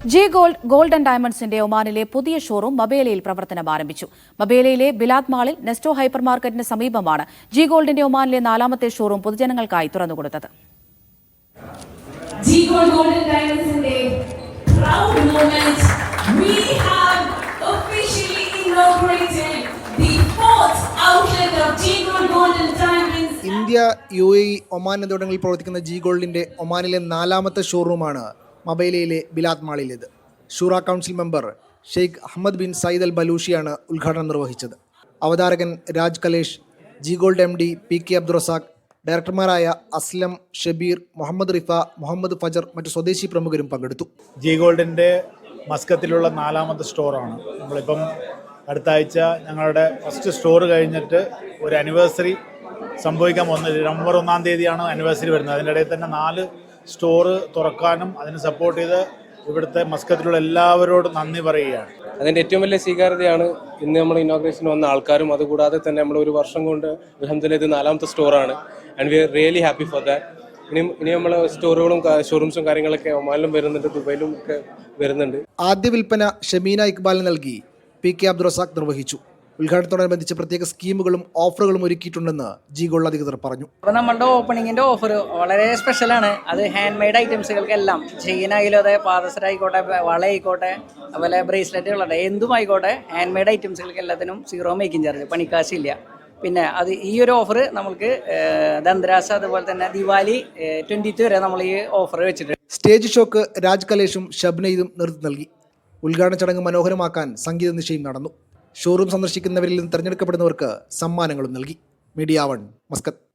G gold gold and ഡയമണ്ട്സിന്റെ ഒമാനിലെ പുതിയ ഷോറൂം മബേലയിൽ പ്രവർത്തനം ആരംഭിച്ചു. മബേലയിലെ ബിലാത് മാളിൽ നെസ്റ്റോ ഹൈപ്പർ മാർക്കറ്റിന് സമീപമാണ് ജി ഗോൾഡിന്റെ ഒമാനിലെ നാലാമത്തെ ഷോറൂം പൊതുജനങ്ങൾക്കായി തുറന്നുകൊടുത്തത്. the proud have the fourth outlet of G gold diamonds India U A E Oman എന്നിവിടങ്ങളിൽ പ്രവർത്തിക്കുന്ന ജി ഗോൾഡിന്റെ ഒമാനിലെ നാലാമത്തെ ഷോറൂമാണ് മബൈലയിലെ ബിലാത് മാളിലേത്. Shura council member Sheikh Ahmed bin Sayyid Al ബലൂഷിയാണ് ഉദ്ഘാടനം നിർവഹിച്ചത്. അവതാരകൻ Raj Kalesh G gold M D P K Abdurazak ഡയറക്ടർമാരായ Aslam Shabeer Muhammad Rifa Muhammad Fajar മറ്റു സ്വദേശി പ്രമുഖരും പങ്കെടുത്തു. ജി ഗോൾഡിന്റെ മസ്കത്തിലുള്ള നാലാമത്തെ സ്റ്റോറാണ്. നമ്മളിപ്പം അടുത്ത ആഴ്ച ഞങ്ങളുടെ ഫസ്റ്റ് സ്റ്റോർ കഴിഞ്ഞിട്ട് ഒരു അനിവേഴ്സറി സംഭവിക്കാൻ പോകുന്നത് നവംബർ ഒന്നാം തീയതിയാണ് ആനിവേഴ്സറി വരുന്നത്. അതിന്റെ ഇടയിൽ തന്നെ നാല് സ്റ്റോറ് തുറക്കാനും അതിന് സപ്പോർട്ട് ചെയ്ത് ഇവിടുത്തെ മസ്കത്തിലുള്ള എല്ലാവരോടും നന്ദി പറയുകയാണ്. അതിന്റെ ഏറ്റവും വലിയ സ്വീകാര്യതയാണ് ഇന്ന് നമ്മൾ ഇനോഗ്രേഷൻ വന്ന ആൾക്കാരും അതുകൂടാതെ തന്നെ നമ്മൾ ഒരു വർഷം കൊണ്ട് അലഹമ്മദില്ല ഇത് നാലാമത്തെ സ്റ്റോറാണ് and we are really happy for that ഇനി ഇനി നമ്മൾ സ്റ്റോറുകളും ഷോറൂംസും കാര്യങ്ങളൊക്കെ ഒമാനിലും വരുന്നുണ്ട് ദുബൈയിലും ഒക്കെ വരുന്നുണ്ട്. ആദ്യ വിൽപ്പന ഷമീന ഇക്ബാലിന് നൽകി. പി കെ അബ്ദുറസാഖ് നിർവഹിച്ചു. ഉദ്ഘാടനത്തോടനുബന്ധിച്ച് പ്രത്യേക സ്കീമുകളും ഓഫറുകളും ഒരുക്കിയിട്ടുണ്ടെന്ന് ജി ഗോൾഡ് അധികൃതർ പറഞ്ഞു. അപ്പോൾ നമ്മളുടെ ഓപ്പണിങ്ങിന്റെ ഓഫർ വളരെ സ്പെഷ്യലാണ്. അത് ഹാൻഡ് മെയ്ഡ് ഐറ്റംസുകൾക്കെല്ലാം ചെയിൻ ആയാലും അതെ പാദസര ആയിക്കോട്ടെ വള ആയിക്കോട്ടെ അതുപോലെ ബ്രേസ്ലെറ്റുകളുടെ എന്തും ആയിക്കോട്ടെ ഹാൻഡ് മെയ്ഡ് ഐറ്റംസുകൾക്ക് എല്ലാത്തിനും സീറോ മേക്കിംഗ് ചാർജ് പണിക്കാശില്ല. പിന്നെ അത് ഈ ഒരു ഓഫർ നമുക്ക് ദന്തരാസ് അതുപോലെ തന്നെ ദിവാലി ട്വന്റി വരെ നമ്മൾ ഈ ഓഫർ വെച്ചിട്ടുണ്ട്. സ്റ്റേജ് ഷോക്ക് രാജ് കലേഷും ഷബ്നയിതും നേതൃത്വം നൽകി. ഉദ്ഘാടന ചടങ്ങ് മനോഹരമാക്കാൻ സംഗീത നിശയും നടന്നു. ഷോറൂം സന്ദർശിക്കുന്നവരിൽ നിന്ന് തെരഞ്ഞെടുക്കപ്പെടുന്നവർക്ക് സമ്മാനങ്ങളും നൽകി. Media one Muscat.